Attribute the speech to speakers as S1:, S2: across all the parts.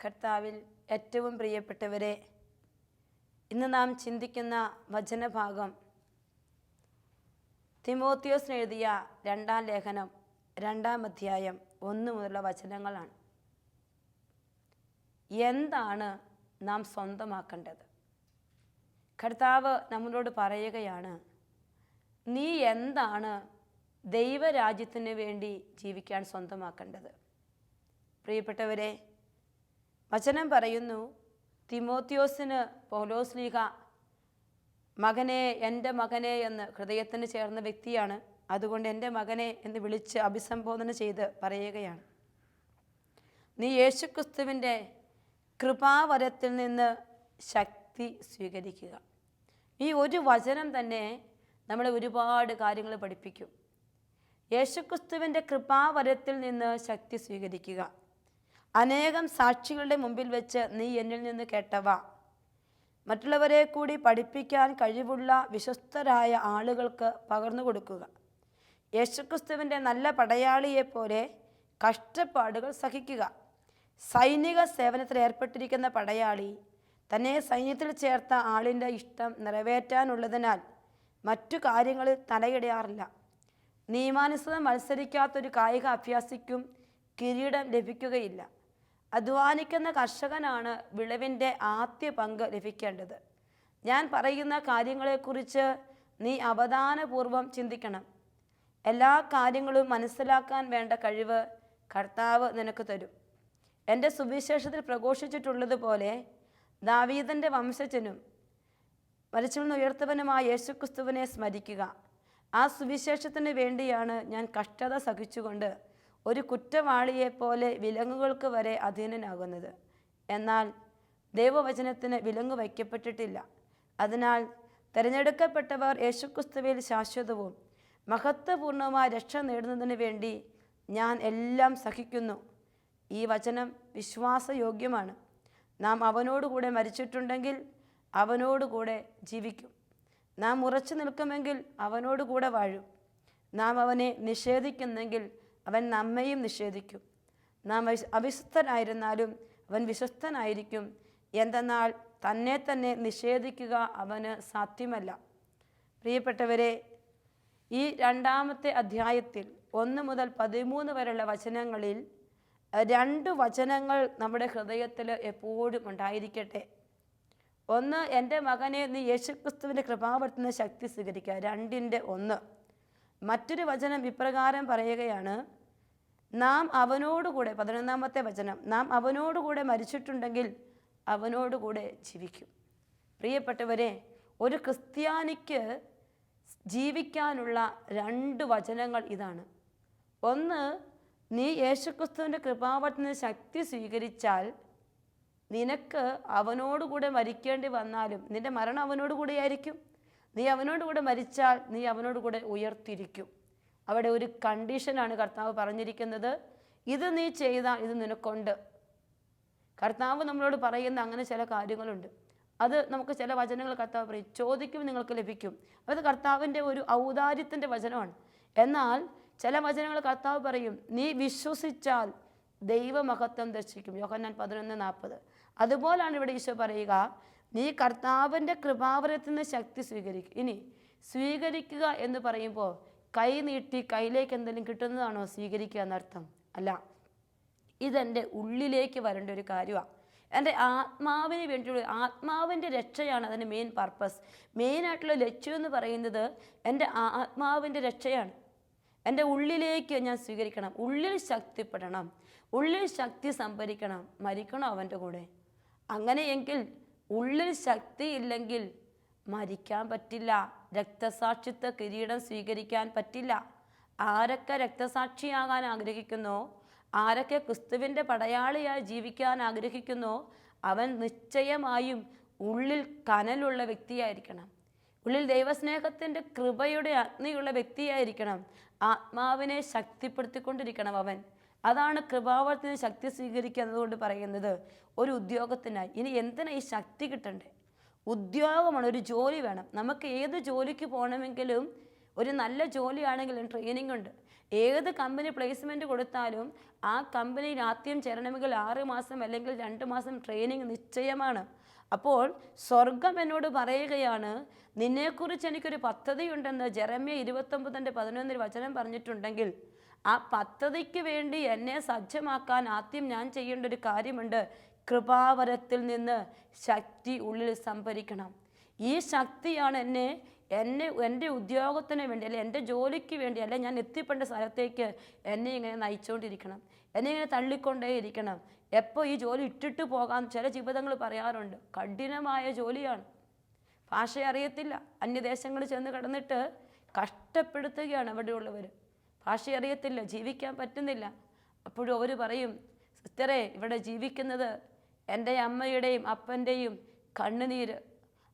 S1: കർത്താവിൽ ഏറ്റവും പ്രിയപ്പെട്ടവരെ ഇന്ന് നാം ചിന്തിക്കുന്ന വചനഭാഗം തിമോത്തിയോസ് എഴുതിയ രണ്ടാം ലേഖനം രണ്ടാം അധ്യായം ഒന്ന് മുതലുള്ള വചനങ്ങളാണ്. എന്താണ് നാം സ്വന്തമാക്കേണ്ടത്? കർത്താവ് നമ്മളോട് പറയുകയാണ് നീ എന്താണ് ദൈവരാജ്യത്തിന് വേണ്ടി ജീവിക്കാൻ സ്വന്തമാക്കേണ്ടത്? പ്രിയപ്പെട്ടവരെ വചനം പറയുന്നു തിമോത്തിയോസിന് പൗലോസ്ലീഹ മകനെ എന്റെ മകനെ എന്ന് ഹൃദയത്തിന് ചേർന്ന വ്യക്തിയാണ്. അതുകൊണ്ട് എന്റെ മകനെ എന്ന് വിളിച്ച് അഭിസംബോധന ചെയ്ത് പറയുകയാണ്. നീ യേശുക്രിസ്തുവിന്റെ കൃപാവരത്തിൽ നിന്ന് ശക്തി സ്വീകരിക്കുക. ഈ ഒരു വചനം തന്നെ നമ്മളെ ഒരുപാട് കാര്യങ്ങൾ പഠിപ്പിക്കും. യേശുക്രിസ്തുവിന്റെ കൃപാവരത്തിൽ നിന്ന് ശക്തി സ്വീകരിക്കുക. അനേകം സാക്ഷികളുടെ മുമ്പിൽ വെച്ച് നീ എന്നിൽ നിന്ന് കേട്ടവ. മറ്റുള്ളവരെ കൂടി പഠിപ്പിക്കാൻ കഴിവുള്ള വിശ്വസ്തരായ ആളുകൾക്ക് പകർന്നു കൊടുക്കുക. യേശുക്രിസ്തുവിന്റെ നല്ല പടയാളിയെപ്പോലെ കഷ്ടപ്പാടുകൾ സഹിക്കുക. സൈനിക സേവനത്തിൽ ഏർപ്പെട്ടിരിക്കുന്ന പടയാളി തന്നെ സൈന്യത്തിൽ ചേർത്ത ആളിന്റെ ഇഷ്ടം നിറവേറ്റാനുള്ളതിനാൽ മറ്റു കാര്യങ്ങളിൽ തലയിടയാറില്ല. നിയമാനുസൃതം മത്സരിക്കാത്തൊരു കായിക അഭ്യാസിക്കും കിരീടം ലഭിക്കുകയില്ല. അധ്വാനിക്കുന്ന കർഷകനാണ് വിളവിന്റെ ആദ്യ പങ്ക് ലഭിക്കേണ്ടത്. ഞാൻ പറയുന്ന കാര്യങ്ങളെക്കുറിച്ച് നീ അവധാനപൂർവം ചിന്തിക്കണം. എല്ലാ കാര്യങ്ങളും മനസ്സിലാക്കാൻ വേണ്ട കഴിവ് കർത്താവ് നിനക്ക് തരും. എന്റെ സുവിശേഷത്തിൽ പ്രഘോഷിച്ചിട്ടുള്ളതുപോലെ ദാവീദന്റെ വംശജനും മരിച്ചിൽ നിന്ന് ഉയർത്തവനുമായ യേശുക്രിസ്തുവിനെ സ്മരിക്കുക. ആ സുവിശേഷത്തിന് വേണ്ടിയാണ് ഞാൻ കഷ്ടത സഹിച്ചുകൊണ്ട് ഒരു കുറ്റവാളിയെപ്പോലെ വിലങ്ങുകൾക്ക് വരെ അധീനനാകുന്നത്. എന്നാൽ ദൈവവചനത്തിന് വിലങ്ങ് വയ്ക്കപ്പെട്ടിട്ടില്ല. അതിനാൽ തിരഞ്ഞെടുക്കപ്പെട്ടവർ യേശുക്രിസ്തുവിൽ ശാശ്വതവും മഹത്വപൂർണമായ രക്ഷ നേടുന്നതിന് വേണ്ടി ഞാൻ എല്ലാം സഹിക്കുന്നു. ഈ വചനം വിശ്വാസയോഗ്യമാണ്. നാം അവനോടുകൂടെ മരിച്ചിട്ടുണ്ടെങ്കിൽ അവനോടുകൂടെ ജീവിക്കും. നാം ഉറച്ചു നിൽക്കുമെങ്കിൽ അവനോടുകൂടെ വാഴും. നാം അവനെ നിഷേധിക്കുന്നെങ്കിൽ അവൻ നമ്മയും നിഷേധിക്കും. നാം അവിശ്- അവിശ്വസ്തനായിരുന്നാലും അവൻ വിശ്വസ്തനായിരിക്കും. എന്തെന്നാൽ തന്നെ തന്നെ നിഷേധിക്കുക അവന് സാധ്യമല്ല. പ്രിയപ്പെട്ടവരെ ഈ രണ്ടാമത്തെ അധ്യായത്തിൽ ഒന്ന് മുതൽ പതിമൂന്ന് വരെയുള്ള വചനങ്ങളിൽ രണ്ട് വചനങ്ങൾ നമ്മുടെ ഹൃദയത്തിൽ എപ്പോഴും ഉണ്ടായിരിക്കട്ടെ. ഒന്ന് എന്റെ മകനെ നീ യേശുക്രിസ്തുവിന്റെ കൃപാവർത്തുന്ന ശക്തി സ്വീകരിക്കുക. രണ്ടിന്റെ ഒന്ന്. മറ്റൊരു വചനം ഇപ്രകാരം പറയുകയാണ് നാം അവനോടുകൂടെ പതിനൊന്നാമത്തെ വചനം നാം അവനോടുകൂടെ മരിച്ചിട്ടുണ്ടെങ്കിൽ അവനോടുകൂടെ ജീവിക്കും. പ്രിയപ്പെട്ടവരെ ഒരു ക്രിസ്ത്യാനിക്ക് ജീവിക്കാനുള്ള രണ്ട് വചനങ്ങൾ ഇതാണ്. ഒന്ന് നീ യേശുക്രിസ്തുവിന്റെ കൃപാവർത്തന ശക്തി സ്വീകരിച്ചാൽ നിനക്ക് അവനോടുകൂടെ മരിക്കേണ്ടി വന്നാലും നിന്റെ മരണം അവനോടുകൂടെ ആയിരിക്കും നീ അവനോടുകൂടെ മരിച്ചാൽ നീ അവനോടുകൂടെ ഉയർത്തിരിക്കും. അവിടെ ഒരു കണ്ടീഷനാണ് കർത്താവ് പറഞ്ഞിരിക്കുന്നത്. ഇത് നീ ചെയ്താൽ ഇത് നിനക്കുണ്ട്. കർത്താവ് നമ്മളോട് പറയുന്ന അങ്ങനെ ചില കാര്യങ്ങളുണ്ട്. അത് നമുക്ക് ചില വചനങ്ങൾ കർത്താവ് പറയും. ചോദിക്കും നിങ്ങൾക്ക് ലഭിക്കും. അത് കർത്താവിന്റെ ഒരു ഔദാര്യത്തിന്റെ വചനമാണ്. എന്നാൽ ചില വചനങ്ങൾ കർത്താവ് പറയും നീ വിശ്വസിച്ചാൽ ദൈവമഹത്വം ദർശിക്കും. യോഹന്നാൻ പതിനൊന്ന് നാൽപ്പത്. അതുപോലാണ് ഇവിടെ ഈശോ പറയുക നീ കർത്താവിന്റെ കൃപാവരത്തിൽ നിന്ന് ശക്തി സ്വീകരിക്കും. ഇനി സ്വീകരിക്കുക എന്ന് പറയുമ്പോൾ കൈ നീട്ടി കയ്യിലേക്ക് എന്തെങ്കിലും കിട്ടുന്നതാണോ സ്വീകരിക്കുക എന്നർത്ഥം? അല്ല. ഇതെന്റെ ഉള്ളിലേക്ക് വരേണ്ട ഒരു കാര്യമാണ്. എന്റെ ആത്മാവിന് വേണ്ടിയുള്ള ആത്മാവിന്റെ രക്ഷയാണ് അതിന്റെ മെയിൻ പർപ്പസ് മെയിനായിട്ടുള്ള ലക്ഷ്യം എന്ന് പറയുന്നത് എന്റെ ആത്മാവിന്റെ രക്ഷയാണ്. എന്റെ ഉള്ളിലേക്ക് ഞാൻ സ്വീകരിക്കണം. ഉള്ളിൽ ശക്തിപ്പെടണം. ഉള്ളിൽ ശക്തി സംഭരിക്കണം മരിക്കണം അവന്റെ കൂടെ? അങ്ങനെയെങ്കിൽ ഉള്ളിൽ ശക്തി ഇല്ലെങ്കിൽ മരിക്കാൻ പറ്റില്ല. രക്തസാക്ഷിത്വ കിരീടം സ്വീകരിക്കാൻ പറ്റില്ല. ആരൊക്കെ രക്തസാക്ഷിയാകാൻ ആഗ്രഹിക്കുന്നോ? ആരൊക്കെ ക്രിസ്തുവിന്റെ പടയാളിയായി ജീവിക്കാൻ ആഗ്രഹിക്കുന്നോ? അവൻ നിശ്ചയമായും ഉള്ളിൽ കനലുള്ള വ്യക്തിയായിരിക്കണം. ഉള്ളിൽ ദൈവസ്നേഹത്തിന്റെ കൃപയുടെ അഗ്നിയുള്ള വ്യക്തിയായിരിക്കണം. ആത്മാവിനെ ശക്തിപ്പെടുത്തിക്കൊണ്ടിരിക്കണം അവൻ. അതാണ് കൃപാവർത്തിന് ശക്തി സ്വീകരിക്കുക എന്നതുകൊണ്ട് പറയുന്നത് ഒരു ഉദ്യോഗത്തിനായി. ഇനി എന്തിനാ ഈ ശക്തി കിട്ടണ്ടേ? ഉദ്യോഗമാണ് ഒരു ജോലി വേണം. നമുക്ക് ഏത് ജോലിക്ക് പോകണമെങ്കിലും ഒരു നല്ല ജോലിയാണെങ്കിലും ട്രെയിനിങ് ഉണ്ട്. ഏത് കമ്പനി പ്ലേസ്മെന്റ് കൊടുത്താലും ആ കമ്പനിയിൽ ആദ്യം ചേരണമെങ്കിൽ ആറ് മാസം അല്ലെങ്കിൽ രണ്ട് മാസം ട്രെയിനിങ് നിശ്ചയമാണ്. അപ്പോൾ സ്വർഗം എന്നോട് പറയുകയാണ് നിന്നെക്കുറിച്ച് എനിക്കൊരു പദ്ധതിയുണ്ടെന്ന് ജെറമ്യ ഇരുപത്തൊമ്പതിന്റെ പതിനൊന്നിൽ വചനം പറഞ്ഞിട്ടുണ്ടെങ്കിൽ ആ പദ്ധതിക്ക് വേണ്ടി എന്നെ സജ്ജമാക്കാൻ ആദ്യം ഞാൻ ചെയ്യേണ്ട ഒരു കാര്യമുണ്ട്. കൃപാവരത്തിൽ നിന്ന് ശക്തി ഉള്ളിൽ സംഭരിക്കണം. ഈ ശക്തിയാണ് എന്നെ എന്നെ എന്റെ ഉദ്യോഗത്തിന് വേണ്ടി അല്ലെ എന്റെ ജോലിക്ക് വേണ്ടി അല്ലെ ഞാൻ എത്തിപ്പെട്ട സ്ഥലത്തേക്ക് എന്നെ ഇങ്ങനെ നയിച്ചുകൊണ്ടിരിക്കണം എന്നെ ഇങ്ങനെ തള്ളിക്കൊണ്ടേ ഇരിക്കണം. എപ്പോൾ ഈ ജോലി ഇട്ടിട്ട് പോകാം ചില ജീവിതങ്ങൾ പറയാറുണ്ട്. കഠിനമായ ജോലിയാണ്. ഭാഷ അറിയത്തില്ല. അന്യദേശങ്ങളിൽ ചെന്ന് കിടന്നിട്ട് കഷ്ടപ്പെടുത്തുകയാണ് അവിടെയുള്ളവർ ഭാഷ അറിയത്തില്ല ജീവിക്കാൻ പറ്റുന്നില്ല. അപ്പോഴും അവർ പറയും സിസ്റ്ററെ ഇവിടെ ജീവിക്കുന്നത് എന്റെ അമ്മയുടെയും അപ്പന്റെയും കണ്ണുനീര്.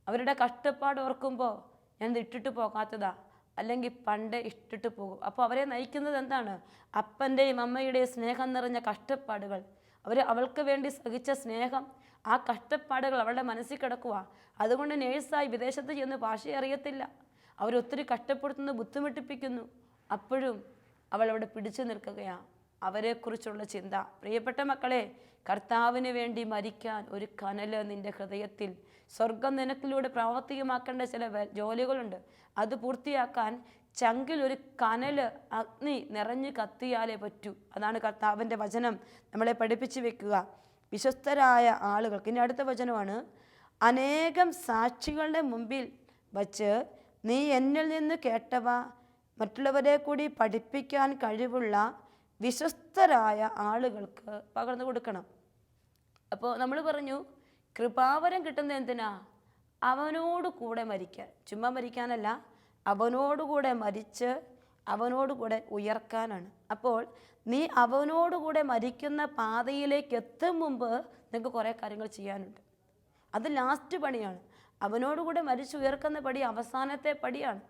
S1: അവരുടെ കഷ്ടപ്പാട് ഓർക്കുമ്പോൾ ഞാൻ ഇട്ടിട്ട് പോകാത്തതാ. അല്ലെങ്കിൽ പണ്ടേ ഇട്ടിട്ട് പോകും. അപ്പോൾ അവരെ നയിക്കുന്നത് എന്താണ്? അപ്പന്റെയും അമ്മയുടെയും സ്നേഹം നിറഞ്ഞ കഷ്ടപ്പാടുകൾ. അവർ അവൾക്ക് വേണ്ടി സഹിച്ച സ്നേഹം ആ കഷ്ടപ്പാടുകൾ അവളുടെ മനസ്സിൽ കിടക്കുക അതുകൊണ്ട് നേഴ്സായി വിദേശത്ത് ചെന്ന് ഭാഷ അറിയത്തില്ല അവരൊത്തിരി കഷ്ടപ്പെടുത്തുന്നു ബുദ്ധിമുട്ടിപ്പിക്കുന്നു. അപ്പോഴും അവൾ അവിടെ പിടിച്ചു നിൽക്കുകയാണ് അവരെക്കുറിച്ചുള്ള ചിന്ത. പ്രിയപ്പെട്ട മക്കളെ കർത്താവിന് വേണ്ടി മരിക്കാൻ ഒരു കനൽ നിന്റെ ഹൃദയത്തിൽ സ്വർഗം നിനക്കിലൂടെ പ്രാവർത്തികമാക്കേണ്ട ചില ജോലികളുണ്ട്. അത് പൂർത്തിയാക്കാൻ ചങ്കിൽ ഒരു കനൽ അഗ്നി നിറഞ്ഞു കത്തിയാലേ പറ്റൂ. അതാണ് കർത്താവിന്റെ വചനം നമ്മളെ പഠിപ്പിച്ചു വെക്കുക. വിശ്വസ്തരായ ആളുകൾക്ക് ഇനി അടുത്ത വചനമാണ് അനേകം സാക്ഷികളുടെ മുമ്പിൽ വച്ച് നീ എന്നിൽ നിന്ന് കേട്ടവ മറ്റുള്ളവരെ കൂടി പഠിപ്പിക്കാൻ കഴിവുള്ള വിശ്വസ്തരായ ആളുകൾക്ക് പകർന്നു കൊടുക്കണം. അപ്പോൾ നമ്മൾ പറഞ്ഞു കൃപാവരം കിട്ടുന്നത് എന്തിനാ? അവനോട് കൂടെ മരിക്കാൻ. ചുമ്മാ മരിക്കാനല്ല അവനോടുകൂടെ മരിച്ച് അവനോടുകൂടെ ഉയർക്കാനാണ്. അപ്പോൾ നീ അവനോടുകൂടെ മരിക്കുന്ന പാതയിലേക്ക് എത്തും മുമ്പ് നിനക്ക് കുറേ കാര്യങ്ങൾ ചെയ്യാനുണ്ട്. അത് ലാസ്റ്റ് പണിയാണ്. അവനോടുകൂടെ മരിച്ചുയർക്കുന്ന പടി അവസാനത്തെ പടിയാണ്.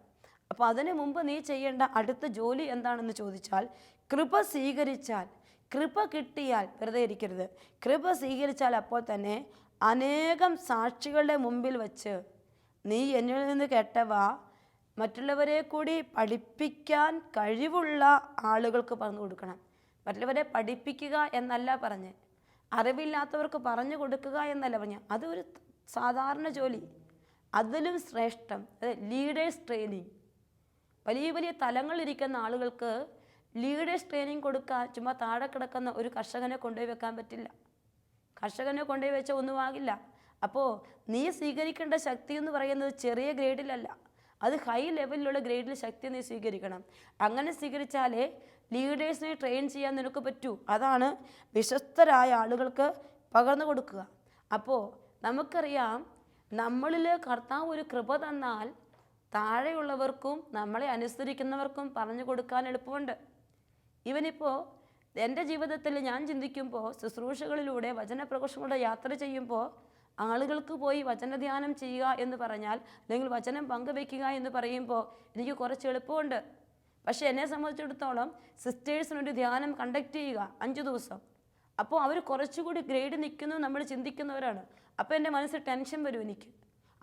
S1: അപ്പോൾ അതിനു മുമ്പ് നീ ചെയ്യേണ്ട അടുത്ത ജോലി എന്താണെന്ന് ചോദിച്ചാൽ കൃപ സ്വീകരിച്ചാൽ കൃപ കിട്ടിയാൽ വെറുതെ ഇരിക്കരുത്. കൃപ സ്വീകരിച്ചാൽ അപ്പോൾ തന്നെ അനേകം സാക്ഷികളുടെ മുമ്പിൽ വച്ച് നീ എന്നിൽ നിന്ന് കേട്ടവ മറ്റുള്ളവരെ കൂടി പഠിപ്പിക്കാൻ കഴിവുള്ള ആളുകൾക്ക് പറഞ്ഞു കൊടുക്കണം. മറ്റുള്ളവരെ പഠിപ്പിക്കുക എന്നല്ല പറഞ്ഞ് അറിവില്ലാത്തവർക്ക് പറഞ്ഞു കൊടുക്കുക എന്നല്ല പറഞ്ഞ. അതൊരു സാധാരണ ജോലി. അതിലും ശ്രേഷ്ഠം. ലീഡേഴ്സ് ട്രെയിനിങ് വലിയ വലിയ തലങ്ങളിരിക്കുന്ന ആളുകൾക്ക് ലീഡേഴ്സ് ട്രെയിനിങ് കൊടുക്കാൻ ചുമ്മാ താഴെ കിടക്കുന്ന ഒരു കർഷകനെ കൊണ്ടുപോയി വെക്കാൻ പറ്റില്ല. കർഷകനെ കൊണ്ടുപോയി വെച്ചാൽ ഒന്നും ആകില്ല. അപ്പോൾ നീ സ്വീകരിക്കേണ്ട ശക്തി എന്ന് പറയുന്നത് ചെറിയ ഗ്രേഡിലല്ല അത് ഹൈ ലെവലിലുള്ള ഗ്രേഡിൽ ശക്തി നീ സ്വീകരിക്കണം. അങ്ങനെ സ്വീകരിച്ചാലേ ലീഡേഴ്സിനെ ട്രെയിൻ ചെയ്യാൻ നിനക്ക് പറ്റൂ. അതാണ് വിശ്വസ്തരായ ആളുകൾക്ക് പകർന്നു കൊടുക്കുക. അപ്പോൾ നമുക്കറിയാം നമ്മളിൽ കർത്താവ് ഒരു കൃപ തന്നാൽ താഴെയുള്ളവർക്കും നമ്മളെ അനുസരിക്കുന്നവർക്കും പറഞ്ഞു കൊടുക്കാൻ എളുപ്പമുണ്ട്. ഇവനിപ്പോൾ എന്റെ ജീവിതത്തിൽ ഞാൻ ചിന്തിക്കുമ്പോൾ ശുശ്രൂഷകളിലൂടെ വചനപ്രകോഷങ്ങളുടെ യാത്ര ചെയ്യുമ്പോൾ ആളുകൾക്ക് പോയി വചനധ്യാനം ചെയ്യുക എന്ന് പറഞ്ഞാൽ അല്ലെങ്കിൽ വചനം പങ്കുവെക്കുക എന്ന് പറയുമ്പോൾ എനിക്ക് കുറച്ച് എളുപ്പമുണ്ട്. പക്ഷേ എന്നെ സംബന്ധിച്ചിടത്തോളം സിസ്റ്റേഴ്സിനൊരു ധ്യാനം കണ്ടക്ട് ചെയ്യുക അഞ്ച് ദിവസം. അപ്പോൾ അവർ കുറച്ചുകൂടി ഗ്രേഡ് നിൽക്കുന്നു നമ്മൾ ചിന്തിക്കുന്നവരാണ്. അപ്പോൾ എന്റെ മനസ്സിൽ ടെൻഷൻ വരും എനിക്ക്.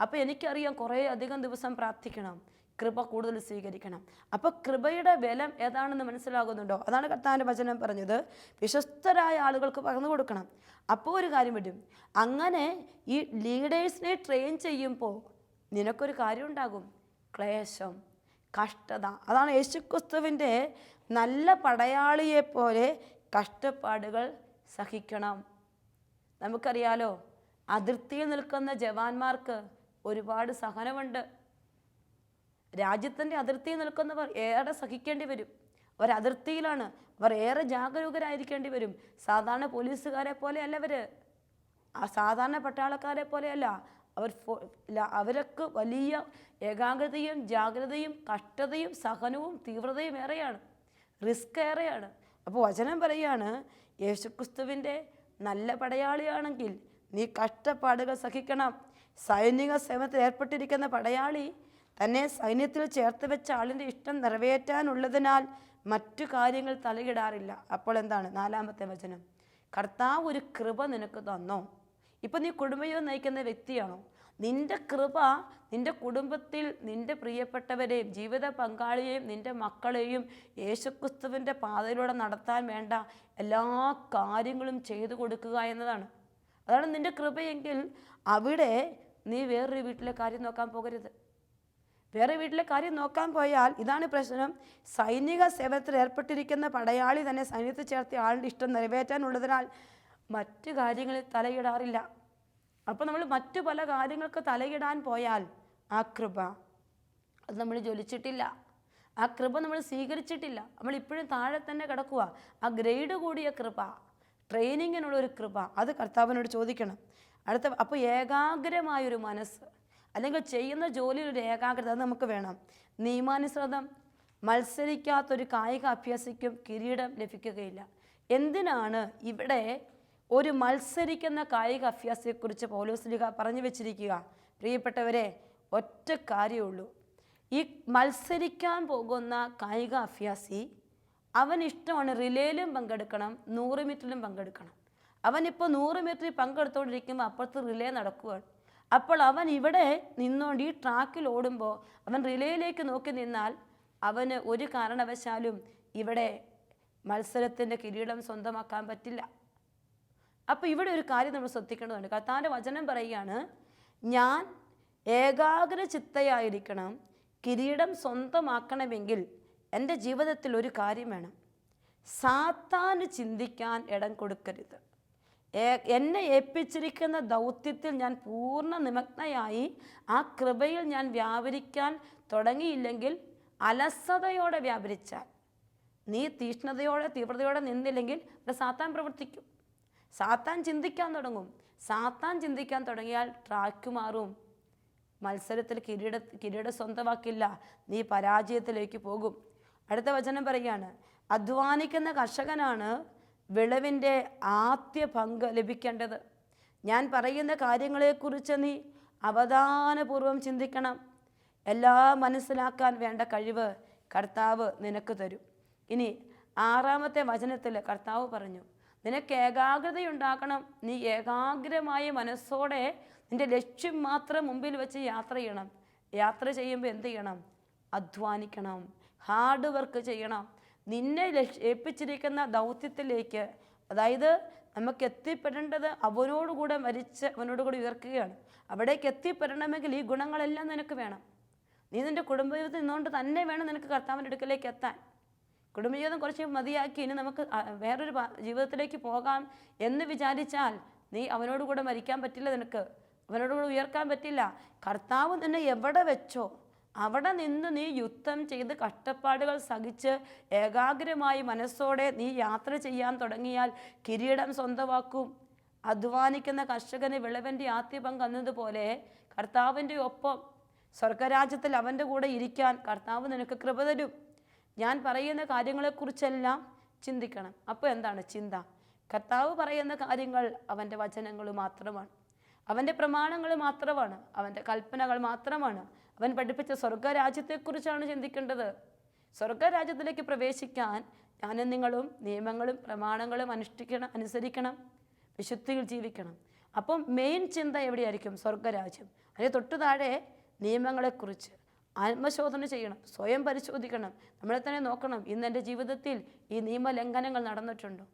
S1: അപ്പോൾ എനിക്കറിയാം കുറേ അധികം ദിവസം പ്രാർത്ഥിക്കണം കൃപ കൂടുതൽ സ്വീകരിക്കണം. അപ്പോൾ കൃപയുടെ ബലം ഏതാണെന്ന് മനസ്സിലാകുന്നുണ്ടോ? അതാണ് കർത്താവിന്റെ വചനം പറഞ്ഞത്. വിശ്വസ്തരായ ആളുകൾക്ക് പകർന്നു കൊടുക്കണം. അപ്പോൾ ഒരു കാര്യം പറ്റും. അങ്ങനെ ഈ ലീഡേഴ്സിനെ ട്രെയിൻ ചെയ്യുമ്പോൾ നിനക്കൊരു കാര്യം ഉണ്ടാകും. ക്ലേശം കഷ്ടത. അതാണ് യേശുക്രിസ്തുവിന്റെ നല്ല പടയാളിയെപ്പോലെ കഷ്ടപ്പാടുകൾ സഹിക്കണം. നമുക്കറിയാലോ അതിർത്തിയിൽ നിൽക്കുന്ന ജവാന്മാർക്ക് ഒരുപാട് സഹനമുണ്ട്. രാജ്യത്തിന്റെ അതിർത്തിയിൽ നിൽക്കുന്നവർ ഏറെ സഹിക്കേണ്ടി വരും. അവർ അതിർത്തിയിലാണ് അവർ ഏറെ ജാഗരൂകരായിരിക്കേണ്ടി വരും. സാധാരണ പോലീസുകാരെ പോലെയല്ല അവർ സാധാരണ പട്ടാളക്കാരെ പോലെയല്ല. അവർ അവരൊക്കെ വലിയ ഏകാഗ്രതയും ജാഗ്രതയും കഷ്ടതയും സഹനവും തീവ്രതയും ഏറെയാണ്. റിസ്ക് ഏറെയാണ്. അപ്പോൾ വചനം പറയാണ് യേശുക്രിസ്തുവിന്റെ നല്ല പടയാളിയാണെങ്കിൽ നീ കഷ്ടപ്പാടുകൾ സഹിക്കണം. സൈനിക സേവനത്തിൽ ഏർപ്പെട്ടിരിക്കുന്ന പടയാളി തന്നെ സൈന്യത്തിൽ ചേർത്ത് വെച്ച ആളിന്റെ ഇഷ്ടം നിറവേറ്റാനുള്ളതിനാൽ മറ്റു കാര്യങ്ങൾ തലയിടാറില്ല. അപ്പോൾ എന്താണ്? നാലാമത്തെ വചനം. കർത്താവ് ഒരു കൃപ നിനക്ക് തന്നോ? ഇപ്പം നീ കുടുംബജീവിതം നയിക്കുന്ന വ്യക്തിയാണോ? നിന്റെ കൃപ നിന്റെ കുടുംബത്തിൽ നിന്റെ പ്രിയപ്പെട്ടവരെയും ജീവിത പങ്കാളിയെയും നിന്റെ മക്കളെയും യേശുക്രിസ്തുവിന്റെ പാതയിലൂടെ നടത്താൻ വേണ്ട എല്ലാ കാര്യങ്ങളും ചെയ്തു കൊടുക്കുക എന്നതാണ്. അതാണ് നിന്റെ കൃപയെങ്കിൽ അവിടെ നീ വേറൊരു വീട്ടിലെ കാര്യം നോക്കാൻ പോകരുത്. വേറെ വീട്ടിലെ കാര്യം നോക്കാൻ പോയാൽ ഇതാണ് പ്രശ്നം. സൈനിക സേവനത്തിൽ ഏർപ്പെട്ടിരിക്കുന്ന പടയാളി തന്നെ സൈന്യത്തിൽ ചേർത്തിയ ആളുടെ ഇഷ്ടം നിറവേറ്റാനുള്ളതിനാൽ മറ്റു കാര്യങ്ങളിൽ തലയിടാറില്ല. അപ്പോൾ നമ്മൾ മറ്റു പല കാര്യങ്ങൾക്ക് തലയിടാൻ പോയാൽ ആ കൃപ അത് നമ്മൾ ജ്വലിച്ചിട്ടില്ല. ആ കൃപ നമ്മൾ സ്വീകരിച്ചിട്ടില്ല. നമ്മൾ ഇപ്പോഴും താഴെ തന്നെ കിടക്കുക ആ ഗ്രേഡ് കൂടിയ കൃപ ട്രെയിനിങ്ങിനുള്ള ഒരു കൃപ അത് കർത്താവിനോട് ചോദിക്കണം. അടുത്ത അപ്പോൾ ഏകാഗ്രമായൊരു മനസ്സ് അല്ലെങ്കിൽ ചെയ്യുന്ന ജോലിയിൽ ഒരു ഏകാഗ്രത നമുക്ക് വേണം. നിയമാനുസൃതം മത്സരിക്കാത്തൊരു കായിക അഭ്യാസിക്കും കിരീടം ലഭിക്കുകയില്ല. എന്തിനാണ് ഇവിടെ ഒരു മത്സരിക്കുന്ന കായിക അഭ്യാസിയെക്കുറിച്ച് പൗലോസ്ലിക പറഞ്ഞു വെച്ചിരിക്കുക? പ്രിയപ്പെട്ടവരെ ഒറ്റ കാര്യമുള്ളൂ ഈ മത്സരിക്കാൻ പോകുന്ന കായിക അഭ്യാസി അവൻ ഇഷ്ടമാണ് റിലേയിലും പങ്കെടുക്കണം നൂറ് മീറ്ററിലും പങ്കെടുക്കണം. അവനിപ്പോൾ നൂറ് മീറ്ററിൽ പങ്കെടുത്തുകൊണ്ടിരിക്കുമ്പോൾ അപ്പുറത്ത് റിലേ നടക്കുകയാണ് അപ്പോൾ അവൻ ഇവിടെ നിന്നുകൊണ്ട് ഈ ട്രാക്കിൽ ഓടുമ്പോൾ അവൻ റിലേയിലേക്ക് നോക്കി നിന്നാൽ അവന് ഒരു കാരണവശാലും ഇവിടെ മത്സരത്തിന്റെ കിരീടം സ്വന്തമാക്കാൻ പറ്റില്ല. അപ്പോൾ ഇവിടെ ഒരു കാര്യം നമ്മൾ ശ്രദ്ധിക്കേണ്ടതുണ്ട്. കർത്താവിന്റെ വചനം പറയുകയാണ് ഞാൻ ഏകാഗ്ര ചിത്തയായിരിക്കണം കിരീടം സ്വന്തമാക്കണമെങ്കിൽ എന്റെ ജീവിതത്തിൽ ഒരു കാര്യം വേണം. സാത്താന് ചിന്തിക്കാൻ ഇടം കൊടുക്കരുത്. എന്നെ ഏൽപ്പിച്ചിരിക്കുന്ന ദൗത്യത്തിൽ ഞാൻ പൂർണ നിമഗ്നയായി. ആ കൃപയിൽ ഞാൻ വ്യാപരിക്കാൻ തുടങ്ങിയില്ലെങ്കിൽ അലസതയോടെ വ്യാപരിച്ചാൽ. നീ തീഷ്ണതയോടെ തീവ്രതയോടെ നിന്നില്ലെങ്കിൽ ഇവിടെ സാത്താൻ പ്രവർത്തിക്കും. സാത്താൻ ചിന്തിക്കാൻ തുടങ്ങും. സാത്താൻ ചിന്തിക്കാൻ തുടങ്ങിയാൽ ട്രാക്ക് മാറും. മത്സരത്തിൽ കിരീട കിരീട സ്വന്തമാക്കില്ല. നീ പരാജയത്തിലേക്ക് പോകും. അടുത്ത വചനം പറയുകയാണ് അധ്വാനിക്കുന്ന കർഷകനാണ് വിളവിന്റെ ആദ്യ പങ്ക് ലഭിക്കേണ്ടത്. ഞാൻ പറയുന്ന കാര്യങ്ങളെക്കുറിച്ച് നീ അവധാനപൂർവം ചിന്തിക്കണം. എല്ലാം മനസ്സിലാക്കാൻ വേണ്ട കഴിവ് കർത്താവ് നിനക്ക് തരും. ഇനി ആറാമത്തെ വചനത്തിൽ കർത്താവ് പറഞ്ഞു നിനക്ക് ഏകാഗ്രതയുണ്ടാക്കണം നീ ഏകാഗ്രമായ മനസ്സോടെ നിന്റെ ലക്ഷ്യം മാത്രം മുമ്പിൽ വെച്ച് യാത്ര ചെയ്യണം. യാത്ര ചെയ്യുമ്പോൾ എന്ത് ചെയ്യണം? അധ്വാനിക്കണം. ഹാർഡ് വർക്ക് ചെയ്യണം. നിന്നെ ലക്ഷ- ഏൽപ്പിച്ചിരിക്കുന്ന ദൗത്യത്തിലേക്ക് അതായത് നമുക്ക് എത്തിപ്പെടേണ്ടത് അവനോടുകൂടെ മരിച്ച് അവനോടുകൂടി ഉയർക്കുകയാണ്. അവിടേക്ക് എത്തിപ്പെടണമെങ്കിൽ ഈ ഗുണങ്ങളെല്ലാം നിനക്ക് വേണം. നീ നിന്റെ കുടുംബജീവിതത്തിൽ നിന്നുകൊണ്ട് തന്നെ വേണം നിനക്ക് കർത്താവിന്റെ അടുക്കലേക്ക് എത്താൻ. കുടുംബജീവിതം കുറച്ച് മതിയാക്കി ഇനി നമുക്ക് വേറൊരു ജീവിതത്തിലേക്ക് പോകാം എന്ന് വിചാരിച്ചാൽ നീ അവനോടുകൂടെ മരിക്കാൻ പറ്റില്ല നിനക്ക്. അവനോടുകൂടെ ഉയർക്കാൻ പറ്റില്ല. കർത്താവ് നിന്നെ എവിടെ വെച്ചോ അവിടെ നിന്ന് നീ യുദ്ധം ചെയ്ത് കഷ്ടപ്പാടുകൾ സഹിച്ച് ഏകാഗ്രമായി മനസ്സോടെ നീ യാത്ര ചെയ്യാൻ തുടങ്ങിയാൽ കിരീടം സ്വന്തമാക്കും. അധ്വാനിക്കുന്ന കർഷകന് വിളവന്റെ ആദ്യ പങ്ക് എന്നതുപോലെ കർത്താവിന്റെ ഒപ്പം സ്വർഗരാജ്യത്തിൽ അവന്റെ കൂടെ ഇരിക്കാൻ കർത്താവ് നിനക്ക് കൃപ തരും. ഞാൻ പറയുന്ന കാര്യങ്ങളെക്കുറിച്ചെല്ലാം ചിന്തിക്കണം. അപ്പോൾ എന്താണ് ചിന്ത? കർത്താവ് പറയുന്ന കാര്യങ്ങൾ അവന്റെ വചനങ്ങൾ മാത്രമാണ്. അവന്റെ പ്രമാണങ്ങൾ മാത്രമാണ് അവന്റെ കൽപ്പനകൾ മാത്രമാണ്. അവൻ പഠിപ്പിച്ച സ്വർഗരാജ്യത്തെക്കുറിച്ചാണ് ചിന്തിക്കേണ്ടത്. സ്വർഗരാജ്യത്തിലേക്ക് പ്രവേശിക്കാൻ ഞാനും നിങ്ങളും നിയമങ്ങളും പ്രമാണങ്ങളും അനുഷ്ഠിക്കണം അനുസരിക്കണം വിശുദ്ധിയിൽ ജീവിക്കണം. അപ്പം മെയിൻ ചിന്ത എവിടെയായിരിക്കും? സ്വർഗരാജ്യം. അതിന് തൊട്ടു താഴെ നിയമങ്ങളെക്കുറിച്ച്. ആത്മശോധന ചെയ്യണം സ്വയം പരിശോധിക്കണം. നമ്മളെ തന്നെ നോക്കണം ഇന്ന് എന്റെ ജീവിതത്തിൽ ഈ നിയമലംഘനങ്ങൾ നടന്നിട്ടുണ്ടോ?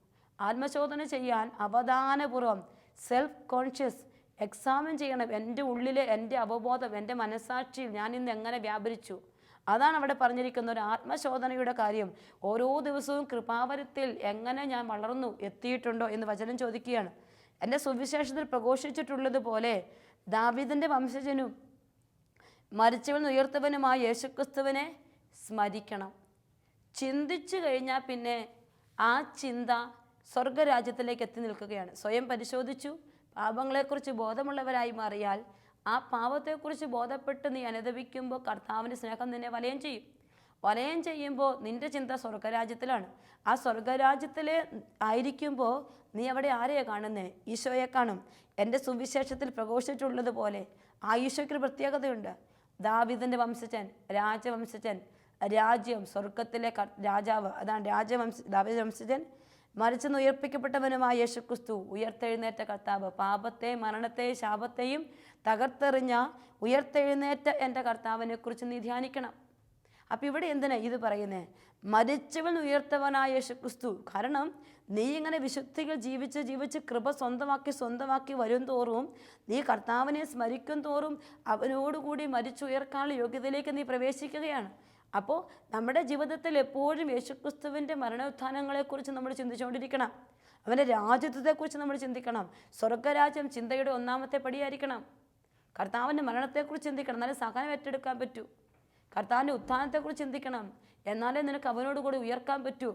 S1: ആത്മശോധന ചെയ്യാൻ അവധാനപൂർവം സെൽഫ് കോൺഷ്യസ് എക്സാമിൻ ചെയ്യണം എന്റെ ഉള്ളിൽ എന്റെ അവബോധം എന്റെ മനസ്സാക്ഷിയിൽ ഞാൻ ഇന്ന് എങ്ങനെ വ്യാപരിച്ചു? അതാണ് അവിടെ പറഞ്ഞിരിക്കുന്ന ഒരു ആത്മശോധനയുടെ കാര്യം. ഓരോ ദിവസവും കൃപാവരത്തിൽ എങ്ങനെ ഞാൻ വളർന്നു എത്തിയിട്ടുണ്ടോ എന്ന് വചനം ചോദിക്കുകയാണ്. എന്റെ സുവിശേഷത്തിൽ പ്രഘോഷിച്ചിട്ടുള്ളതുപോലെ ദാവിദിന്റെ വംശജനും മരിച്ചവൻ ഉയർത്തവനുമായ യേശുക്രിസ്തുവിനെ സ്മരിക്കണം. ചിന്തിച്ചു കഴിഞ്ഞാൽ പിന്നെ ആ ചിന്ത സ്വർഗരാജ്യത്തിലേക്ക് എത്തി നിൽക്കുകയാണ്. സ്വയം പരിശോധിച്ചു പാപങ്ങളെക്കുറിച്ച് ബോധമുള്ളവരായി മാറിയാൽ ആ പാപത്തെക്കുറിച്ച് ബോധപ്പെട്ട് നീ അനുദപിക്കുമ്പോൾ കർത്താവിന്റെ സ്നേഹം നിന്നെ വലയം ചെയ്യും. വലയം ചെയ്യുമ്പോൾ നിന്റെ ചിന്ത സ്വർഗരാജ്യത്തിലാണ്. ആ സ്വർഗരാജ്യത്തിൽ ആയിരിക്കുമ്പോൾ നീ അവിടെ ആരെയാ കാണുന്നത് ഈശോയെ കാണും. എന്റെ സുവിശേഷത്തിൽ പ്രഘോഷിച്ചിട്ടുള്ളതുപോലെ ആ ഈശോയ്ക്ക് ഒരു പ്രത്യേകതയുണ്ട്. ദാവിദിന്റെ വംശജൻ രാജവംശജൻ രാജ്യം സ്വർഗത്തിലെ രാജാവ് അതാണ് രാജവംശ ദാവിദ വംശജൻ മരിച്ചെന്ന് ഉയർപ്പിക്കപ്പെട്ടവനുമായ യേശുക്രിസ്തു ഉയർത്തെഴുന്നേറ്റ കർത്താവ്. പാപത്തെ മരണത്തെ ശാപത്തെയും തകർത്തെറിഞ്ഞ ഉയർത്തെഴുന്നേറ്റ എന്റെ കർത്താവിനെക്കുറിച്ച് നീ ധ്യാനിക്കണം. അപ്പം ഇവിടെ എന്തിനാ ഇത് പറയുന്നത് മരിച്ചവൻ ഉയർത്തവനായ യേശുക്രിസ്തു. കാരണം നീ ഇങ്ങനെ വിശുദ്ധികൾ ജീവിച്ച് ജീവിച്ച് കൃപ സ്വന്തമാക്കി സ്വന്തമാക്കി വരും തോറും നീ കർത്താവിനെ സ്മരിക്കും തോറും അവനോടുകൂടി മരിച്ചുയർക്കാനുള്ള യോഗ്യതയിലേക്ക് നീ പ്രവേശിക്കുകയാണ്. അപ്പോൾ നമ്മുടെ ജീവിതത്തിൽ എപ്പോഴും യേശുക്രിസ്തുവിന്റെ മരണോത്ഥാനങ്ങളെക്കുറിച്ച് നമ്മൾ ചിന്തിച്ചുകൊണ്ടിരിക്കണം. അവന്റെ രാജ്യത്വത്തെക്കുറിച്ച് നമ്മൾ ചിന്തിക്കണം. സ്വർഗരാജ്യം ചിന്തയുടെ ഒന്നാമത്തെ പടിയായിരിക്കണം. കർത്താവിന്റെ മരണത്തെക്കുറിച്ച് ചിന്തിക്കണം. എന്നാലേ സഹനം ഏറ്റെടുക്കാൻ പറ്റൂ. കർത്താവിന്റെ ഉത്ഥാനത്തെക്കുറിച്ച് ചിന്തിക്കണം. എന്നാലേ നിനക്ക് അവനോട് കൂടി ഉയർക്കാൻ പറ്റൂ.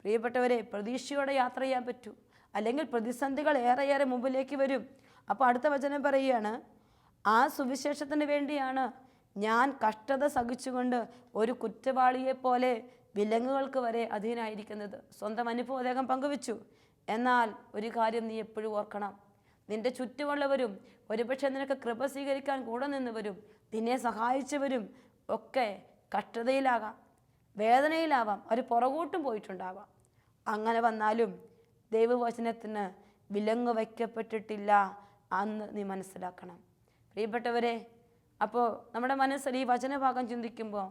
S1: പ്രിയപ്പെട്ടവരെ പ്രതീക്ഷയോടെ യാത്ര ചെയ്യാൻ പറ്റൂ. അല്ലെങ്കിൽ പ്രതിസന്ധികൾ ഏറെയേറെ മുമ്പിലേക്ക് വരും. അപ്പോൾ അടുത്ത വചനം പറയുകയാണ് ആ സുവിശേഷത്തിന് വേണ്ടിയാണ് ഞാൻ കഷ്ടത സഹിച്ചുകൊണ്ട് ഒരു കുറ്റവാളിയെപ്പോലെ വിലങ്ങുകൾക്ക് വരെ അധീനായിരിക്കുന്നത് സ്വന്തം അനുഭവം അദ്ദേഹം പങ്കുവച്ചു. എന്നാൽ ഒരു കാര്യം നീ എപ്പോഴും ഓർക്കണം. നിന്റെ ചുറ്റുമുള്ളവരും ഒരുപക്ഷെ നിനക്ക് കൃപ സ്വീകരിക്കാൻ കൂടെ നിന്നവരും നിന്നെ സഹായിച്ചവരും ഒക്കെ കഷ്ടതയിലാകാം വേദനയിലാവാം അവർ പുറകോട്ടും പോയിട്ടുണ്ടാവാം. അങ്ങനെ വന്നാലും ദൈവവചനത്തിന് വിലങ്ങ് വയ്ക്കപ്പെട്ടിട്ടില്ല അന്ന് നീ മനസ്സിലാക്കണം. പ്രിയപ്പെട്ടവരെ അപ്പോൾ നമ്മുടെ മനസ്സിൽ ഈ വചനഭാഗം ചിന്തിക്കുമ്പോൾ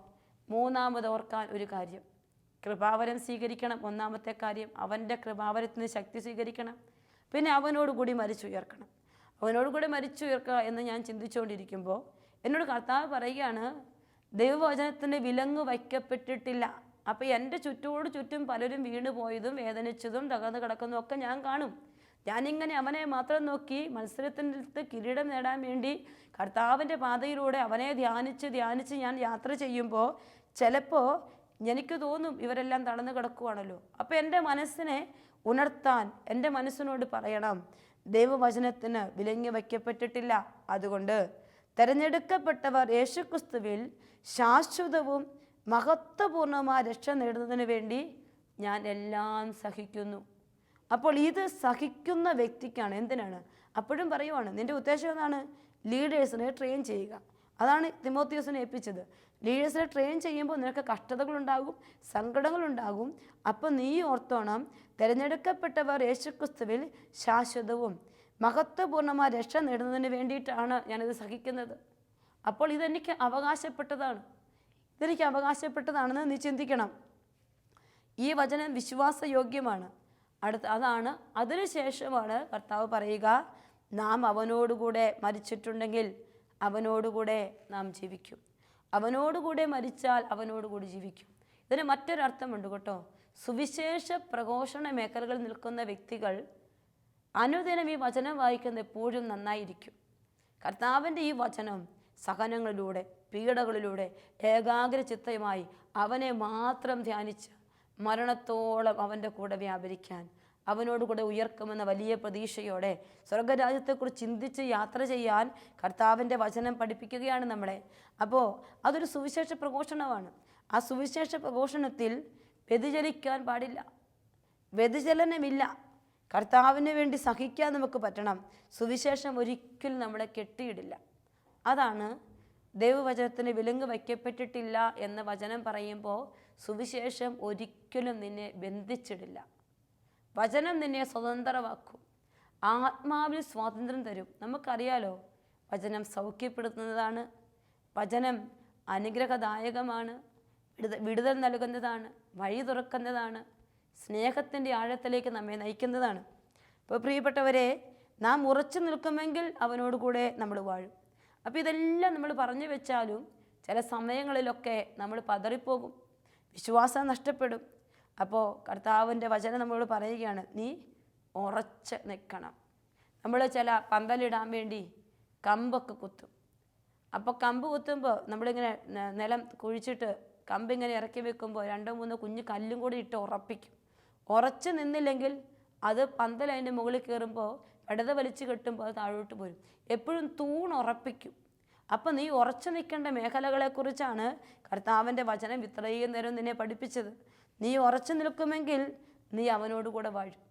S1: മൂന്നാമത് ഓർക്കാൻ ഒരു കാര്യം. കൃപാവരം സ്വീകരിക്കണം ഒന്നാമത്തെ കാര്യം അവന്റെ കൃപാവരത്തിന് ശക്തി സ്വീകരിക്കണം പിന്നെ അവനോടുകൂടി മരിച്ചുയർക്കണം അവനോടുകൂടി മരിച്ചുയർക്കുക എന്ന് ഞാൻ ചിന്തിച്ചുകൊണ്ടിരിക്കുമ്പോൾ എന്നോട് കർത്താവ് പറയുകയാണ് ദൈവവചനത്തിന് വിലങ്ങ് വയ്ക്കപ്പെട്ടിട്ടില്ല. അപ്പോൾ എന്റെ ചുറ്റോട് ചുറ്റും പലരും വീണു പോയതും വേദനിച്ചതും തകർന്നു കിടക്കുന്നതും ഒക്കെ ഞാൻ കാണും. ഞാനിങ്ങനെ അവനെ മാത്രം നോക്കി മത്സരത്തിനടുത്ത് കിരീടം നേടാൻ വേണ്ടി കർത്താവിന്റെ പാതയിലൂടെ അവനെ ധ്യാനിച്ച് ധ്യാനിച്ച് ഞാൻ യാത്ര ചെയ്യുമ്പോൾ ചിലപ്പോൾ എനിക്ക് തോന്നും ഇവരെല്ലാം തളർന്നു കിടക്കുവാണല്ലോ. അപ്പോൾ എന്റെ മനസ്സിനെ ഉണർത്താൻ എന്റെ മനസ്സിനോട് പറയണം. ദൈവവചനത്തിന് വിലങ്ങി വയ്ക്കപ്പെട്ടിട്ടില്ല. അതുകൊണ്ട് തിരഞ്ഞെടുക്കപ്പെട്ടവർ യേശുക്രിസ്തുവിൽ ശാശ്വതവും മഹത്വപൂർണമായ രക്ഷ നേടുന്നതിന് വേണ്ടി ഞാൻ എല്ലാം സഹിക്കുന്നു. അപ്പോൾ ഇത് സഹിക്കുന്ന വ്യക്തിക്കാണ്. എന്തിനാണ്? അപ്പോഴും പറയുവാണ് നിന്റെ ഉദ്ദേശം എന്താണ്? ലീഡേഴ്സിനെ ട്രെയിൻ ചെയ്യുക. അതാണ് തിമോത്തിയോസിനെ ഏൽപ്പിച്ചത്. ലീഡേഴ്സിനെ ട്രെയിൻ ചെയ്യുമ്പോൾ നിനക്ക് കഷ്ടതകളുണ്ടാകും സങ്കടങ്ങളുണ്ടാകും. അപ്പോൾ നീ ഓർത്തോണം തിരഞ്ഞെടുക്കപ്പെട്ടവർ യേശുക്രിസ്തുവിൽ ശാശ്വതവും മഹത്വപൂർണമായ രക്ഷ നേടുന്നതിന് വേണ്ടിയിട്ടാണ് ഞാനിത് സഹിക്കുന്നത്. അപ്പോൾ ഇതെനിക്ക് അവകാശപ്പെട്ടതാണ്. ഇതെനിക്ക് അവകാശപ്പെട്ടതാണെന്ന് നീ ചിന്തിക്കണം. ഈ വചനം വിശ്വാസയോഗ്യമാണ്. അടുത്ത അതാണ്. അതിനുശേഷമാണ് കർത്താവ് പറയുക നാം അവനോടുകൂടെ മരിച്ചിട്ടുണ്ടെങ്കിൽ അവനോടുകൂടെ നാം ജീവിക്കും. അവനോടുകൂടെ മരിച്ചാൽ അവനോടുകൂടി ജീവിക്കും. ഇതിന് മറ്റൊരർത്ഥമുണ്ട് കേട്ടോ. സുവിശേഷ പ്രഘോഷണ മേഖലകളിൽ നിൽക്കുന്ന വ്യക്തികൾ അനുദിനം ഈ വചനം വായിക്കുന്ന എപ്പോഴും നന്നായിരിക്കും. കർത്താവിന്റെ ഈ വചനം സഹനങ്ങളിലൂടെ പീഡകളിലൂടെ ഏകാഗ്ര ചിത്തയുമായി അവനെ മാത്രം ധ്യാനിച്ച് മരണത്തോളം അവന്റെ കൂടെ വ്യാപരിക്കാൻ അവനോട് കൂടെ ഉയർക്കുമെന്ന വലിയ പ്രതീക്ഷയോടെ സ്വർഗരാജ്യത്തെക്കുറിച്ച് ചിന്തിച്ച് യാത്ര ചെയ്യാൻ കർത്താവിന്റെ വചനം പഠിപ്പിക്കുകയാണ് നമ്മളെ. അപ്പോൾ അതൊരു സുവിശേഷ പ്രഘോഷണമാണ്. ആ സുവിശേഷ പ്രഘോഷണത്തിൽ വ്യതിചലിക്കാൻ പാടില്ല. വ്യതിചലനമില്ല. കർത്താവിന് വേണ്ടി സഹിക്കാൻ നമുക്ക് പറ്റണം. സുവിശേഷം ഒരിക്കലും നമ്മളെ കെട്ടിയിടില്ല. അതാണ് ദൈവവചനത്തിന് വിലങ്ങ് വയ്ക്കപ്പെട്ടിട്ടില്ല എന്ന വചനം പറയുമ്പോൾ സുവിശേഷം ഒരിക്കലും നിന്നെ ബന്ധിച്ചിടില്ല. വചനം നിന്നെ സ്വതന്ത്രമാക്കും. ആത്മാവിന് സ്വാതന്ത്ര്യം തരും. നമുക്കറിയാലോ വചനം സൗഖ്യപ്പെടുത്തുന്നതാണ്. വചനം അനുഗ്രഹദായകമാണ്. വിടുത വിടുതൽ നൽകുന്നതാണ്. വഴി തുറക്കുന്നതാണ്. സ്നേഹത്തിന്റെ ആഴത്തിലേക്ക് നമ്മെ നയിക്കുന്നതാണ്. ഇപ്പോൾ പ്രിയപ്പെട്ടവരെ നാം ഉറച്ചു നിൽക്കുമെങ്കിൽ അവനോട് കൂടെ നമ്മൾ വാഴും. അപ്പോൾ ഇതെല്ലാം നമ്മൾ പറഞ്ഞു വെച്ചാലും ചില സമയങ്ങളിലൊക്കെ നമ്മൾ പതറിപ്പോകും. വിശ്വാസം നഷ്ടപ്പെടും. അപ്പോൾ കർത്താവിന്റെ വചനം നമ്മളോട് പറയുകയാണ് നീ ഉറച്ച് നിൽക്കണം. നമ്മൾ ചില പന്തലിടാൻ വേണ്ടി കമ്പൊക്കെ കുത്തും. അപ്പോൾ കമ്പ് കുത്തുമ്പോൾ നമ്മളിങ്ങനെ നിലം കുഴിച്ചിട്ട് കമ്പ് ഇങ്ങനെ ഇറക്കി വെക്കുമ്പോൾ രണ്ടോ മൂന്നോ കുഞ്ഞു കല്ലും കൂടി ഇട്ട് ഉറപ്പിക്കും. ഉറച്ച് നിന്നില്ലെങ്കിൽ അത് പന്തൽ അതിന്റെ മുകളിൽ കയറുമ്പോൾ ഇടത് വലിച്ച് കെട്ടുമ്പോൾ അത് താഴോട്ട് പോരും. എപ്പോഴും തൂൺ ഉറപ്പിക്കും. അപ്പം നീ ഉറച്ചു നിൽക്കേണ്ട മേഖലകളെക്കുറിച്ചാണ് കർത്താവിന്റെ വചനം ഇത്രയും നേരം നിന്നെ പഠിപ്പിച്ചത്. നീ ഉറച്ചു നിൽക്കുമെങ്കിൽ നീ അവനോട് കൂടെ വാഴും.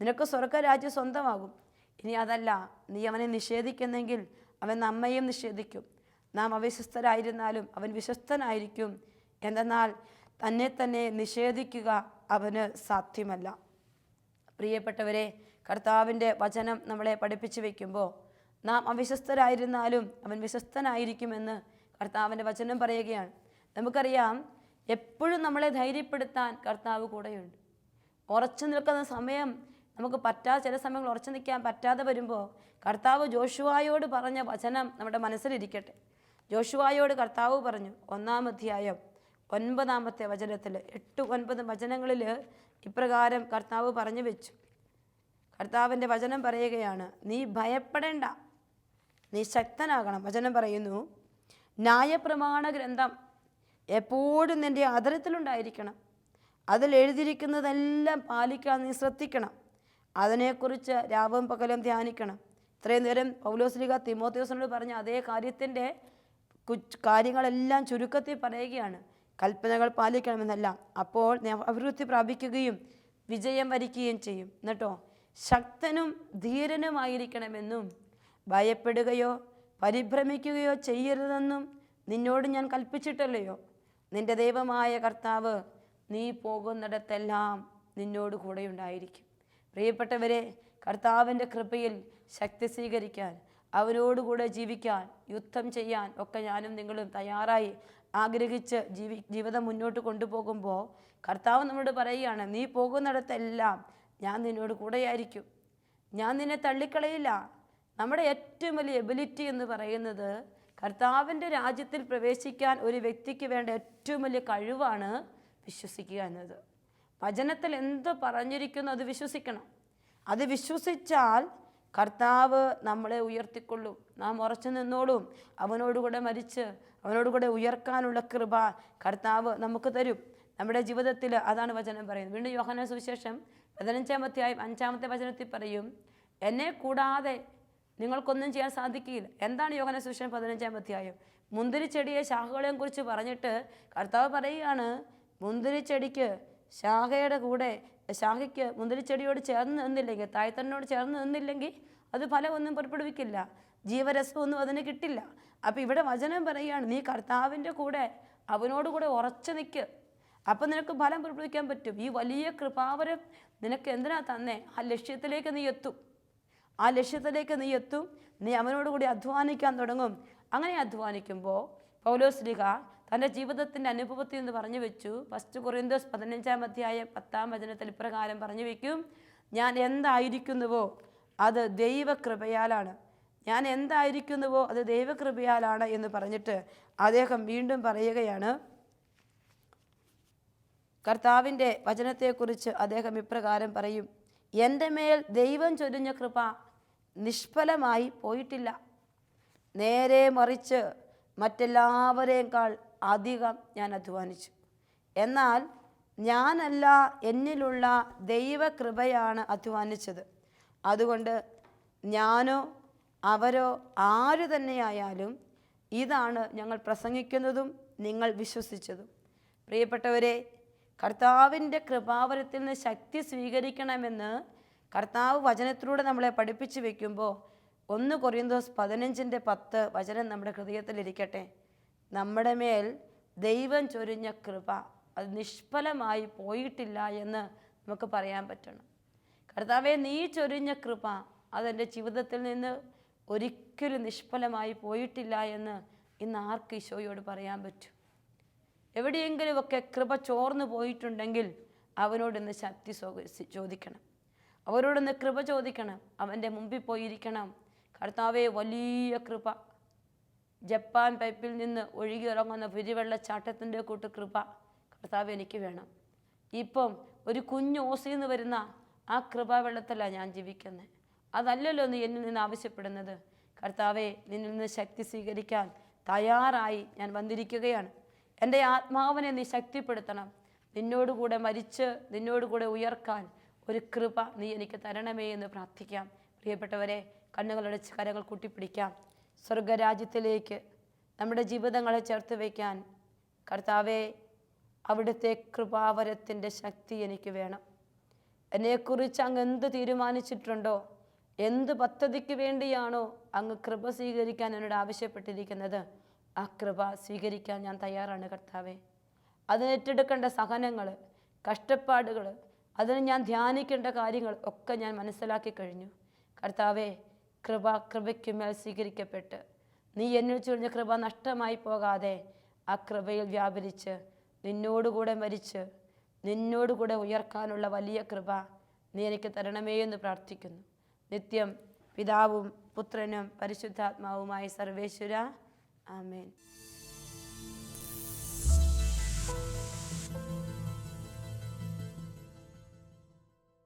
S1: നിനക്ക് സ്വർഗരാജ്യം സ്വന്തമാകും. ഇനി അതല്ല നീ അവനെ നിഷേധിക്കുന്നെങ്കിൽ അവൻ നമ്മയും നിഷേധിക്കും. നാം അവിശ്വസ്തരായിരുന്നാലും അവൻ വിശ്വസ്തനായിരിക്കും. എന്തെന്നാൽ തന്നെ തന്നെ നിഷേധിക്കുക അവന് സാധ്യമല്ല. പ്രിയപ്പെട്ടവരെ കർത്താവിന്റെ വചനം നമ്മളെ പഠിപ്പിച്ചു വയ്ക്കുമ്പോൾ നാം അവിശ്വസ്തരായിരുന്നാലും അവൻ വിശ്വസ്തനായിരിക്കുമെന്ന് കർത്താവിന്റെ വചനം പറയുകയാണ്. നമുക്കറിയാം എപ്പോഴും നമ്മളെ ധൈര്യപ്പെടുത്താൻ കർത്താവ് കൂടെയുണ്ട്. ഉറച്ചു നിൽക്കുന്ന സമയം നമുക്ക് പറ്റാതെ ചില സമയങ്ങൾ ഉറച്ചു നിൽക്കാൻ പറ്റാതെ വരുമ്പോൾ കർത്താവ് ജോഷുവായോട് പറഞ്ഞ വചനം നമ്മുടെ മനസ്സിലിരിക്കട്ടെ. ജോഷുവായോട് കർത്താവ് പറഞ്ഞു ഒന്നാം അധ്യായം ഒൻപതാമത്തെ വചനത്തിൽ എട്ട് ഒൻപത് വചനങ്ങളിൽ ഇപ്രകാരം കർത്താവ് പറഞ്ഞു വെച്ചു. കർത്താവിന്റെ വചനം പറയുകയാണ് നീ ഭയപ്പെടേണ്ട നീ ശക്തനാകണം വചനം പറയുന്നു ന്യായപ്രമാണ ഗ്രന്ഥം എപ്പോഴും നിന്റെ അതരത്തിലുണ്ടായിരിക്കണം അതിൽ എഴുതിയിരിക്കുന്നതെല്ലാം പാലിക്കാൻ നീ ശ്രദ്ധിക്കണം. അതിനെക്കുറിച്ച് രാവും പകലും ധ്യാനിക്കണം. ഇത്രയും നേരം പൗലോസ്ലിക തിമോത്യോസിനോട് പറഞ്ഞ അതേ കാര്യത്തിന്റെ കാര്യങ്ങളെല്ലാം ചുരുക്കത്തിൽ പറയുകയാണ്. കൽപ്പനകൾ പാലിക്കണമെന്നല്ല അപ്പോൾ അഭിവൃദ്ധി പ്രാപിക്കുകയും വിജയം വരിക്കുകയും ചെയ്യും. എന്നിട്ടോ ശക്തനും ധീരനുമായിരിക്കണമെന്നും ഭയപ്പെടുകയോ പരിഭ്രമിക്കുകയോ ചെയ്യരുതെന്നും നിന്നോട് ഞാൻ കൽപ്പിച്ചിട്ടല്ലയോ? നിന്റെ ദൈവമായ കർത്താവ് നീ പോകുന്നിടത്തെല്ലാം നിന്നോട് കൂടെ ഉണ്ടായിരിക്കും പ്രിയപ്പെട്ടവരെ കർത്താവിന്റെ കൃപയിൽ ശക്തി സ്വീകരിക്കാൻ അവനോടുകൂടെ ജീവിക്കാൻ യുദ്ധം ചെയ്യാൻ ഒക്കെ ഞാനും നിങ്ങളും തയ്യാറായി ആഗ്രഹിച്ച് ജീവി ജീവിതം മുന്നോട്ട് കൊണ്ടുപോകുമ്പോൾ കർത്താവ് നമ്മോട് പറയുകയാണ് നീ പോകുന്നിടത്തെല്ലാം ഞാൻ നിന്നോട് കൂടെയായിരിക്കും. ഞാൻ നിന്നെ തള്ളിക്കളയില്ല. നമ്മുടെ ഏറ്റവും വലിയ എബിലിറ്റി എന്ന് പറയുന്നത് കർത്താവിന്റെ രാജ്യത്തിൽ പ്രവേശിക്കാൻ ഒരു വ്യക്തിക്ക് വേണ്ട ഏറ്റവും വലിയ കഴിവാണ് വിശ്വസിക്കുക എന്നത്. വചനത്തിൽ എന്ത് പറഞ്ഞിരിക്കുന്നു അത് വിശ്വസിക്കണം. അത് വിശ്വസിച്ചാൽ കർത്താവ് നമ്മളെ ഉയർത്തിക്കൊള്ളും. നാം ഉറച്ചു നിന്നോളും. അവനോടുകൂടെ മരിച്ച് അവനോടുകൂടെ ഉയർക്കാനുള്ള കൃപ കർത്താവ് നമുക്ക് തരും. നമ്മുടെ ജീവിതത്തിൽ അതാണ് വചനം പറയുന്നത്. വീണ്ടും യോഹന സുവിശേഷം പതിനഞ്ചാമത്തെ അഞ്ചാമത്തെ വചനത്തിൽ പറയും എന്നെ കൂടാതെ നിങ്ങൾക്കൊന്നും ചെയ്യാൻ സാധിക്കില്ല. എന്താണ് യോഗന സുവിശേഷം പതിനഞ്ചാം അധ്യായം? മുന്തിരിച്ചെടിയെ ശാഖകളെയും കുറിച്ച് പറഞ്ഞിട്ട് കർത്താവ് പറയുകയാണ് മുന്തിരിച്ചെടിക്ക് ശാഖയുടെ കൂടെ ശാഖയ്ക്ക് മുന്തിരിച്ചെടിയോട് ചേർന്ന് നിന്നില്ലെങ്കിൽ തായ്തന്നോട് ചേർന്ന് നിന്നില്ലെങ്കിൽ അത് ഫലമൊന്നും പുറപ്പെടുവിക്കില്ല. ജീവരസമൊന്നും അതിന് കിട്ടില്ല. അപ്പോൾ ഇവിടെ വചനം പറയുകയാണ് നീ കർത്താവിന്റെ കൂടെ അവനോടുകൂടെ ഉറച്ചു നിൽക്ക് അപ്പം നിനക്ക് ഫലം പുറപ്പെടുവിക്കാൻ പറ്റും. ഈ വലിയ കൃപാവരം നിനക്ക് എന്തിനാ തന്നെ? ആ ലക്ഷ്യത്തിലേക്ക് നീ എത്തും. ആ ലക്ഷ്യത്തിലേക്ക് നീ എത്തും. നീ അവനോടുകൂടി അധ്വാനിക്കാൻ തുടങ്ങും. അങ്ങനെ അധ്വാനിക്കുമ്പോൾ പൗലോസ്ലിഹ തന്റെ ജീവിതത്തിന്റെ അനുഭവത്തിൽ നിന്ന് പറഞ്ഞു വെച്ചു. ഫസ്റ്റ് കുറേന്തോസ് പതിനഞ്ചാം അധ്യായം പത്താം വചനത്തിൽ ഇപ്രകാരം പറഞ്ഞു വയ്ക്കും ഞാൻ എന്തായിരിക്കുന്നുവോ? അത് ദൈവകൃപയാലാണ്. ഞാൻ എന്തായിരിക്കുന്നുവോ? അത് ദൈവകൃപയാലാണ് എന്ന് പറഞ്ഞിട്ട് അദ്ദേഹം വീണ്ടും പറയുകയാണ്. കർത്താവിന്റെ വചനത്തെക്കുറിച്ച് അദ്ദേഹം ഇപ്രകാരം പറയും. എന്റെ മേൽ ദൈവം ചൊരിഞ്ഞ കൃപ നിഷ്ഫലമായി പോയിട്ടില്ല. നേരെ മറിച്ച് മറ്റെല്ലാവരേക്കാൾ അധികം ഞാൻ അധ്വാനിച്ചു. എന്നാൽ ഞാനല്ല എന്നിലുള്ള ദൈവകൃപയാണ് അധ്വാനിച്ചത്. അതുകൊണ്ട് ഞാനോ അവരോ ആരു തന്നെയായാലും ഇതാണ് ഞങ്ങൾ പ്രസംഗിക്കുന്നതും നിങ്ങൾ വിശ്വസിച്ചതും. പ്രിയപ്പെട്ടവരെ കർത്താവിന്റെ കൃപാവരത്തിൽ നിന്ന് ശക്തി സ്വീകരിക്കണമെന്ന് കർത്താവ് വചനത്തിലൂടെ നമ്മളെ പഠിപ്പിച്ചു വെക്കുമ്പോൾ ഒന്ന് കൊറിയന്തോസ് പതിനഞ്ചിന്റെ പത്ത് വചനം നമ്മുടെ ഹൃദയത്തിലിരിക്കട്ടെ നമ്മുടെ മേൽ ദൈവം ചൊരിഞ്ഞ കൃപ അത് നിഷ്ഫലമായി പോയിട്ടില്ല എന്ന് നമുക്ക് പറയാൻ പറ്റണം. കർത്താവെ നീ ചൊരിഞ്ഞ കൃപ അതെന്റെ ജീവിതത്തിൽ നിന്ന് ഒരിക്കലും നിഷ്ഫലമായി പോയിട്ടില്ല എന്ന് ഇന്ന് ആർക്ക് ഈശോയോട് പറയാൻ പറ്റും? എവിടെയെങ്കിലുമൊക്കെ കൃപ ചോർന്നു പോയിട്ടുണ്ടെങ്കിൽ അവനോട് ഇന്ന് ശക്തി ചോദിക്കണം. അവരോടൊന്ന് കൃപ ചോദിക്കണം. അവന്റെ മുമ്പിൽ പോയിരിക്കണം. കർത്താവേ വലിയ കൃപ. ജപ്പാൻ പൈപ്പിൽ നിന്ന് ഒഴുകി ഇറങ്ങുന്ന പെരുവെള്ളച്ചാട്ടത്തിന്റെ കൂട്ട് കൃപ കർത്താവ് എനിക്ക് വേണം. ഇപ്പം ഒരു കുഞ്ഞു ഓസിൽ നിന്ന് വരുന്ന ആ കൃപാവെള്ളത്തിലാണ് ഞാൻ ജീവിക്കുന്നത് അതല്ലല്ലോ നീ എന്നിൽ നിന്ന് ആവശ്യപ്പെടുന്നത്. കർത്താവെ നിന്നിൽ നിന്ന് ശക്തി സ്വീകരിക്കാൻ തയ്യാറായി ഞാൻ വന്നിരിക്കുകയാണ്. എന്റെ ആത്മാവിനെ നീ ശക്തിപ്പെടുത്തണം. നിന്നോടുകൂടെ മരിച്ച് നിന്നോടുകൂടെ ഉയർക്കാൻ ഒരു കൃപ നീ എനിക്ക് തരണമേ എന്ന് പ്രാർത്ഥിക്കാം. പ്രിയപ്പെട്ടവരെ കണ്ണുകളടച്ച് കരകൾ കൂട്ടിപ്പിടിക്കാം. സ്വർഗരാജ്യത്തിലേക്ക് നമ്മുടെ ജീവിതങ്ങളെ ചേർത്ത് വയ്ക്കാൻ കർത്താവെ അവിടുത്തെ കൃപാവരത്തിന്റെ ശക്തി എനിക്ക് വേണം. എന്നെക്കുറിച്ച് അങ്ങ് എന്ത് തീരുമാനിച്ചിട്ടുണ്ടോ എന്ത് പദ്ധതിക്ക് വേണ്ടിയാണോ അങ്ങ് കൃപ സ്വീകരിക്കാൻ എന്നോട് ആവശ്യപ്പെട്ടിരിക്കുന്നത് ആ കൃപ സ്വീകരിക്കാൻ ഞാൻ തയ്യാറാണ് കർത്താവെ. അതിനേറ്റെടുക്കേണ്ട സഹനങ്ങൾ കഷ്ടപ്പാടുകൾ അതിന് ഞാൻ ധ്യാനിക്കേണ്ട കാര്യങ്ങൾ ഒക്കെ ഞാൻ മനസ്സിലാക്കി കഴിഞ്ഞു. കർത്താവേ കൃപ കൃപയ്ക്കുമേൽ സ്വീകരിക്കപ്പെട്ട്. നീ എന്നിൽ ചൊരിഞ്ഞ കൃപ നഷ്ടമായി പോകാതെ ആ കൃപയിൽ വ്യാപരിച്ച് നിന്നോടുകൂടെ മരിച്ച് നിന്നോടുകൂടെ ഉയർക്കാനുള്ള വലിയ കൃപ നീ എനിക്ക് തരണമേ എന്ന് പ്രാർത്ഥിക്കുന്നു. നിത്യം പിതാവും പുത്രനും പരിശുദ്ധാത്മാവുമായി സർവേശ്വര. ആമേൻ.